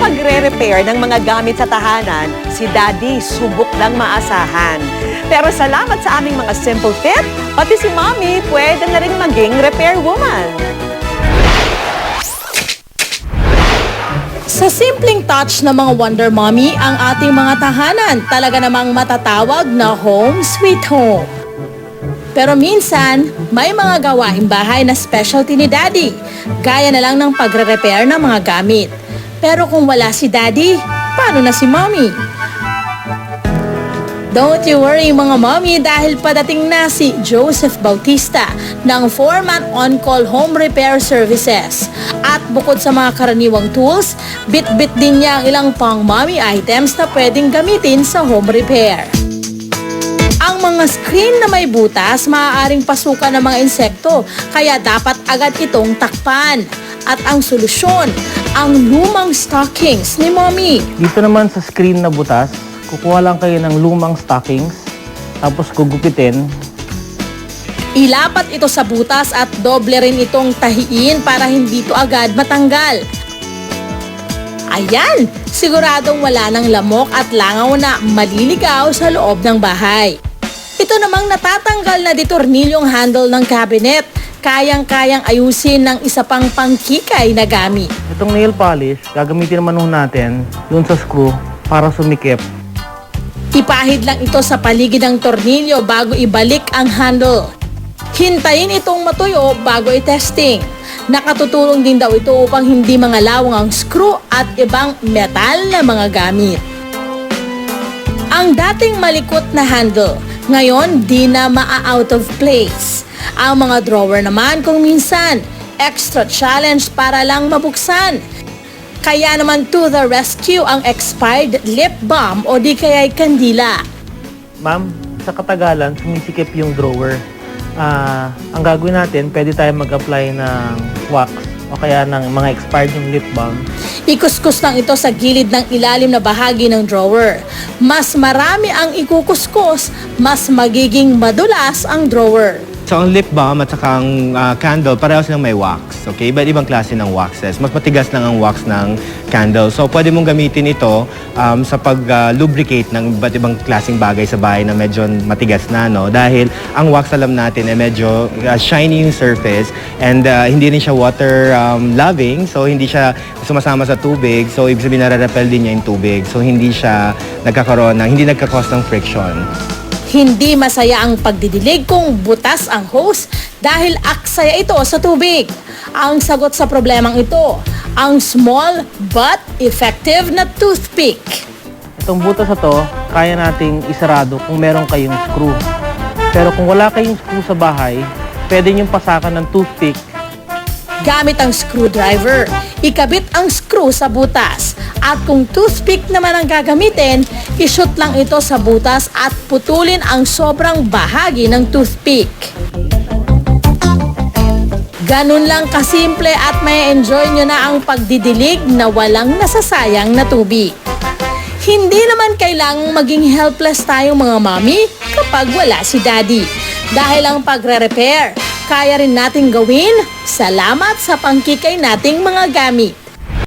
pagre-repair ng mga gamit sa tahanan, si Daddy subok lang maasahan. Pero salamat sa aming mga simple tip, pati si Mommy pwede na rin maging repair woman. Sa simpleng touch ng mga Wonder Mommy ang ating mga tahanan, talaga namang matatawag na home sweet home. Pero minsan, may mga gawaing bahay na specialty ni Daddy, gaya na lang ng pagre-repair ng mga gamit. Pero kung wala si Daddy, paano na si Mommy? Don't you worry mga mommy dahil padating na si Joseph Bautista ng 4-man on-call home repair services. At bukod sa mga karaniwang tools, bit-bit din niya ang ilang pang mommy items na pwedeng gamitin sa home repair. Ang mga screen na may butas maaaring pasukan ng mga insekto kaya dapat agad itong takpan. At ang solusyon, ang lumang stockings ni mommy. Dito naman sa screen na butas, kukuha lang kayo ng lumang stockings, tapos gugupitin. Ilapat ito sa butas at doble rin itong tahiin para hindi ito agad matanggal. Ayan, siguradong wala ng lamok at langaw na maliligaw sa loob ng bahay. Ito namang natatanggal na ditornilyong handle ng cabinet. Kayang-kayang ayusin ng isa pang pangkikay na gamit. Itong nail polish, gagamitin naman nun natin dun sa screw para sumikip. Ipahid lang ito sa paligid ng tornilyo bago ibalik ang handle. Hintayin itong matuyo bago i-testing. Nakatutulong din daw ito upang hindi mangalawang ang screw at ibang metal na mga gamit. Ang dating malikot na handle, ngayon di na maa-out of place. Ang mga drawer naman kung minsan, extra challenge para lang mabuksan. Kaya naman to the rescue ang expired lip balm o di kaya'y kandila. Ma'am, sa katagalan, sumisikip yung drawer. Ah, ang gagawin natin, pwede tayo mag-apply ng wax o kaya ng mga expired yung lip balm. Ikuskus lang ito sa gilid ng ilalim na bahagi ng drawer. Mas marami ang ikukuskus, mas magiging madulas ang drawer. So, ang lip balm at saka ang ah, candle, pareho silang may wax. Okay? Iba't ibang klase ng waxes. Mas matigas lang ang wax ng candle. So, pwede mong gamitin ito um, sa pag-lubricate ng iba't ibang klaseng bagay sa bahay na medyo matigas na. No? Dahil ang wax, alam natin, ay medyo ah, shiny yung surface and ah, hindi rin siya water um, loving. So, hindi siya sumasama sa tubig. So, ibig sabihin, nare-repel din niya yung tubig. So, hindi siya nagkakaroon ng, hindi nagkakos ng friction. Hindi masaya ang pagdidilig kung butas ang hose dahil aksaya ito sa tubig. Ang sagot sa problemang ito, ang small but effective na toothpick. Itong butas na to, kaya nating isarado kung meron kayong screw. Pero kung wala kayong screw sa bahay, pwede niyong pasakan ng toothpick Gamit ang screwdriver, ikabit ang screw sa butas. At kung toothpick naman ang gagamitin, ishoot lang ito sa butas at putulin ang sobrang bahagi ng toothpick. Ganun lang kasimple at may enjoy nyo na ang pagdidilig na walang nasasayang na tubig. Hindi naman kailangang maging helpless tayong mga mami kapag wala si daddy. Dahil ang pagre-repair, kaya rin nating gawin salamat sa pangkikay nating mga gamit.